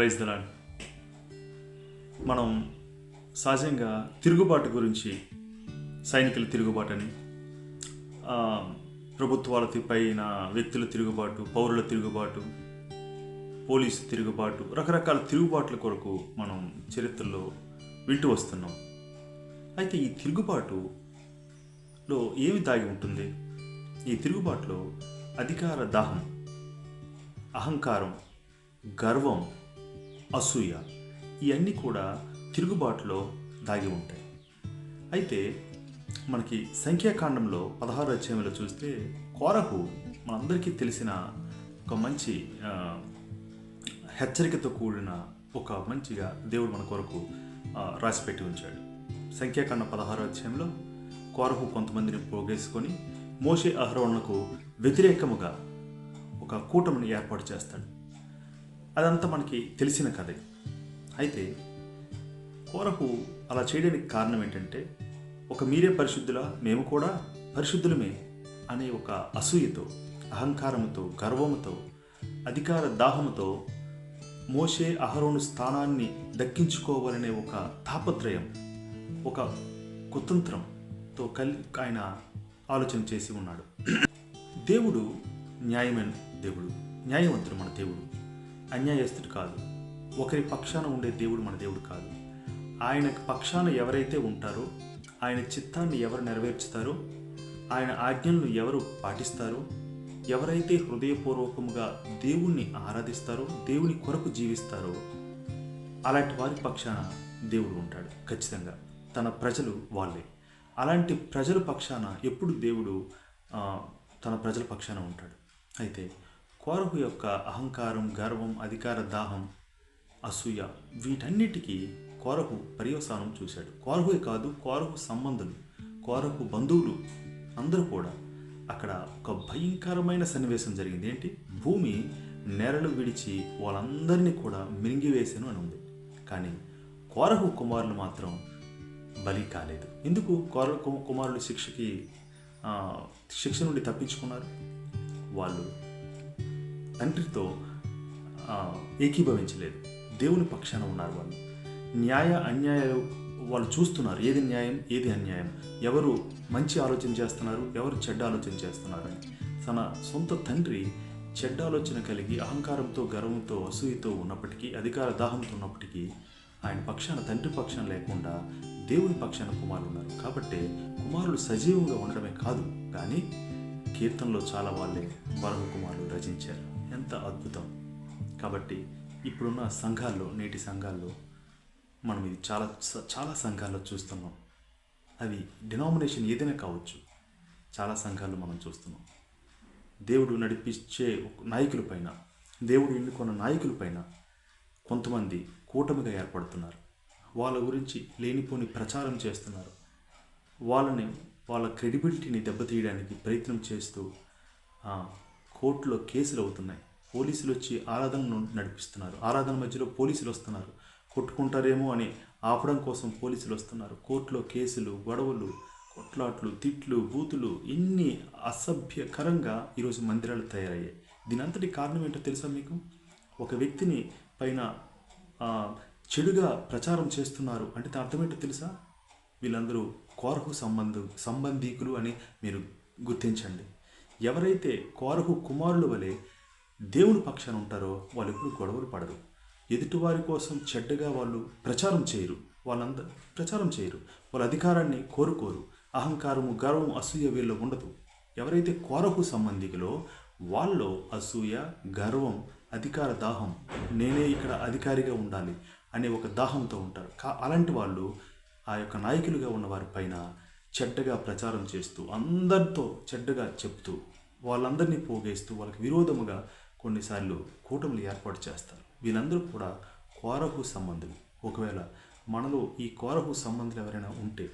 Praise the Lord మనం సహజంగా తిరుగుబాటు గురించి సైనికుల తిరుగుబాటని ప్రభుత్వాల పైన వ్యక్తుల తిరుగుబాటు పౌరుల తిరుగుబాటు పోలీసు తిరుగుబాటు రకరకాల తిరుగుబాట్ల కొరకు మనం చరిత్రలో వింటూ వస్తున్నాం. అయితే ఈ తిరుగుబాటులో ఏమి దాగి ఉంటుంది? ఈ తిరుగుబాటులో అధికార దాహం అహంకారం గర్వం అసూయ. ఇవన్నీ కూడా తిరుగుబాటులో దాగి ఉంటాయి. అయితే మనకి సంఖ్యాకాండంలో పదహారు అధ్యాయంలో చూస్తే కోరకు మనందరికీ తెలిసిన ఒక మంచి హెచ్చరికతో కూడిన ఒక మంచిగా దేవుడు మన కొరకు రాసిపెట్టి ఉంచాడు. సంఖ్యాకాండం పదహారు అధ్యాయంలో కోరహు కొంతమందిని పోగేసుకొని మోషే అహరోణకు వ్యతిరేకముగా ఒక కూటమిని ఏర్పాటు చేస్తాడు. అదంతా మనకి తెలిసిన కథే. అయితే కోరహు అలా చేయడానికి కారణం ఏంటంటే ఒక మీరే పరిశుద్ధులా మేము కూడా పరిశుద్ధులమే అనే ఒక అసూయతో అహంకారముతో గర్వముతో అధికార దాహముతో మోషే అహరోను స్థానాన్ని దక్కించుకోవాలనే ఒక తాపత్రయం ఒక కుతంత్రంతో కలి ఆయన ఆలోచన చేసి ఉన్నాడు. దేవుడు న్యాయమైన దేవుడు న్యాయవంతుడు మన దేవుడు. అన్యాయస్తుడు కాదు. ఒకరి పక్షాన ఉండే దేవుడు మన దేవుడు కాదు. ఆయన పక్షాన ఎవరైతే ఉంటారో ఆయన చిత్తాన్ని ఎవరు నెరవేర్చుతారో ఆయన ఆజ్ఞలను ఎవరు పాటిస్తారో ఎవరైతే హృదయపూర్వకముగా దేవుణ్ణి ఆరాధిస్తారో దేవుని కొరకు జీవిస్తారో అలాంటి వారి పక్షాన దేవుడు ఉంటాడు ఖచ్చితంగా. తన ప్రజలు వాళ్ళే. అలాంటి ప్రజల పక్షాన ఎప్పుడు దేవుడు తన ప్రజల పక్షాన ఉంటాడు. అయితే కోరహు యొక్క అహంకారం గర్వం అధికార దాహం అసూయ వీటన్నిటికీ కోరహు పర్యవసానం చూశాడు. కోరహుయే కాదు కోరహు సంబంధులు కోరహు బంధువులు అందరూ కూడా అక్కడ ఒక భయంకరమైన సన్నివేశం జరిగింది. ఏంటి? భూమి నెరలు విడిచి వాళ్ళందరినీ కూడా మింగివేసాను అని ఉంది. కానీ కోరహు కుమారులు మాత్రం బలి కాలేదు. ఎందుకు? కోర కు- కుమారులు శిక్షకి శిక్ష నుండి తప్పించుకున్నారు. వాళ్ళు తండ్రితో ఏకీభవించలేదు. దేవుని పక్షాన ఉన్నారు వాళ్ళు. న్యాయ అన్యాయాలు వాళ్ళు చూస్తున్నారు. ఏది న్యాయం ఏది అన్యాయం? ఎవరు మంచి ఆలోచన చేస్తున్నారు? ఎవరు చెడ్డ ఆలోచన చేస్తున్నారు అని తన సొంత తండ్రి చెడ్డ ఆలోచన కలిగి అహంకారంతో గర్వంతో అసూయతో ఉన్నప్పటికీ అధికార దాహంతో ఉన్నప్పటికీ ఆయన పక్షాన తండ్రి పక్షాన లేకుండా దేవుని పక్షాన కుమారులు ఉన్నారు. కాబట్టి కుమారులు సజీవంగా ఉండడమే కాదు కానీ కీర్తనలో చాలా వాళ్ళే వరహ కుమారులు రచించారు. ఎంత అద్భుతం. కాబట్టి ఇప్పుడున్న సంఘాల్లో నేటి సంఘాల్లో మనం ఇది చాలా చాలా సంఘాల్లో చూస్తున్నాం. అవి డినామినేషన్ ఏదైనా కావచ్చు చాలా సంఘాలు మనం చూస్తున్నాం. దేవుడు నడిపించే నాయకుల పైన దేవుడు ఎన్నుకున్న నాయకుల పైన కొంతమంది కూటమిగా ఏర్పడుతున్నారు. వాళ్ళ గురించి లేనిపోని ప్రచారం చేస్తున్నారు. వాళ్ళని వాళ్ళ క్రెడిబిలిటీని దెబ్బతీయడానికి ప్రయత్నం చేస్తూ కోర్టులో కేసులు అవుతున్నాయి. పోలీసులు వచ్చి ఆరాధనను నడిపిస్తున్నారు. ఆరాధన మధ్యలో పోలీసులు వస్తున్నారు. కొట్టుకుంటారేమో అని ఆపడం కోసం పోలీసులు వస్తున్నారు. కోర్టులో కేసులు గొడవలు కొట్లాట్లు తిట్లు బూతులు ఇన్ని అసభ్యకరంగా ఈరోజు మందిరాలు తయారయ్యాయి. దీని అంతటి కారణం ఏంటో తెలుసా మీకు? ఒక వ్యక్తిని పైన చెడుగా ప్రచారం చేస్తున్నారు అంటే దాని అర్థం ఏంటో తెలుసా? వీళ్ళందరూ కోరహు సంబంధు సంబంధీకులు అని మీరు గుర్తించండి. ఎవరైతే కోరహు కుమారుల వలె దేవుని పక్షాన ఉంటారో వాళ్ళు ఎప్పుడు గొడవలు పడరు. ఎదుటివారి కోసం చెడ్డగా వాళ్ళు ప్రచారం చేయరు. వాళ్ళంద ప్రచారం చేయరు. వాళ్ళ అధికారాన్ని కోరుకోరు. అహంకారము గర్వం అసూయ వీళ్ళు ఉండదు. ఎవరైతే కోరహు సంబంధికులో వాళ్ళు అసూయ గర్వం అధికార దాహం నేనే ఇక్కడ అధికారిగా ఉండాలి అనే ఒక దాహంతో ఉంటారు. కా అలాంటి వాళ్ళు ఆ యొక్క నాయకులుగా ఉన్న వారిపైన చెడ్డగా ప్రచారం చేస్తూ అందరితో చెడ్డగా చెప్తూ వాళ్ళందరినీ పోగేస్తూ వాళ్ళకి విరోధముగా కొన్నిసార్లు కూటములు ఏర్పాటు చేస్తారు. వీళ్ళందరూ కూడా కోరహు సంబంధులు. ఒకవేళ మనలో ఈ కోరహు సంబంధులు ఎవరైనా ఉంటే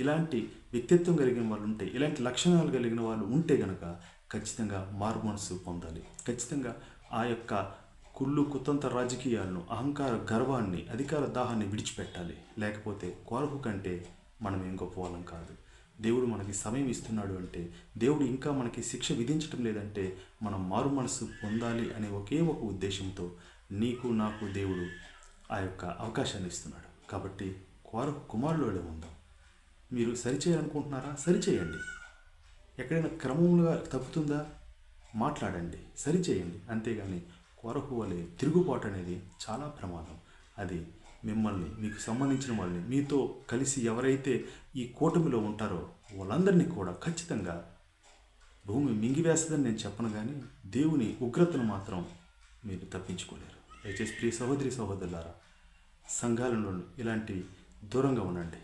ఇలాంటి వ్యక్తిత్వం కలిగిన వాళ్ళు ఉంటే ఇలాంటి లక్షణాలు కలిగిన వాళ్ళు ఉంటే గనక ఖచ్చితంగా మార్పు మనసు పొందాలి. ఖచ్చితంగా ఆ యొక్క కుళ్ళు కుతంత్ర రాజకీయాలను అహంకార గర్వాన్ని అధికార దాహాన్ని విడిచిపెట్టాలి. లేకపోతే కోరహు కంటే మనం ఏం గొప్పవాళ్ళం కాదు. దేవుడు మనకి సమయం ఇస్తున్నాడు అంటే దేవుడు ఇంకా మనకి శిక్ష విధించటం లేదంటే మనం మారు మనసు పొందాలి అనే ఒకే ఒక ఉద్దేశంతో నీకు నాకు దేవుడు ఆ యొక్క అవకాశాన్ని ఇస్తున్నాడు. కాబట్టి కోర కుమారులోనే ఉందాం. మీరు సరిచేయాలనుకుంటున్నారా? సరిచేయండి. ఎక్కడైనా క్రమంగా తప్పుతుందా? మాట్లాడండి. సరిచేయండి. అంతేగాని కొరకు వలె తిరుగుబాటు అనేది చాలా ప్రమాదం. అది మిమ్మల్ని మీకు సంబంధించిన వాళ్ళని మీతో కలిసి ఎవరైతే ఈ కూటమిలో ఉంటారో వాళ్ళందరినీ కూడా ఖచ్చితంగా భూమి మింగివేస్తుందని నేను చెప్పను కానీ దేవుని ఉగ్రతను మాత్రం మీరు తప్పించుకోలేరు. దయచేసి ప్రియ సహోదరి సహోదరులారా సంఘాలలో ఇలాంటి దూరంగా ఉండండి.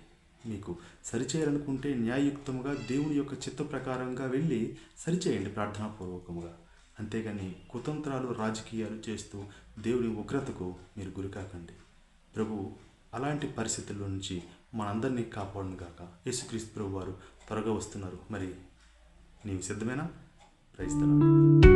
మీకు సరిచేయాలనుకుంటే న్యాయయుక్తముగా దేవుని యొక్క చిత్త ప్రకారంగా వెళ్ళి సరిచేయండి ప్రార్థనాపూర్వకంగా అంతేగాని కుతంత్రాలు రాజకీయాలు చేస్తూ దేవుని ఉగ్రతకు మీరు గురికాకండి. ప్రభు అలాంటి పరిస్థితుల నుంచి మనందరినీ కాపాడును గాక. యేసుక్రీస్తు ప్రభు వారు త్వరగా వస్తున్నారు. మరి నీవు సిద్ధమేనా? క్రైస్తవ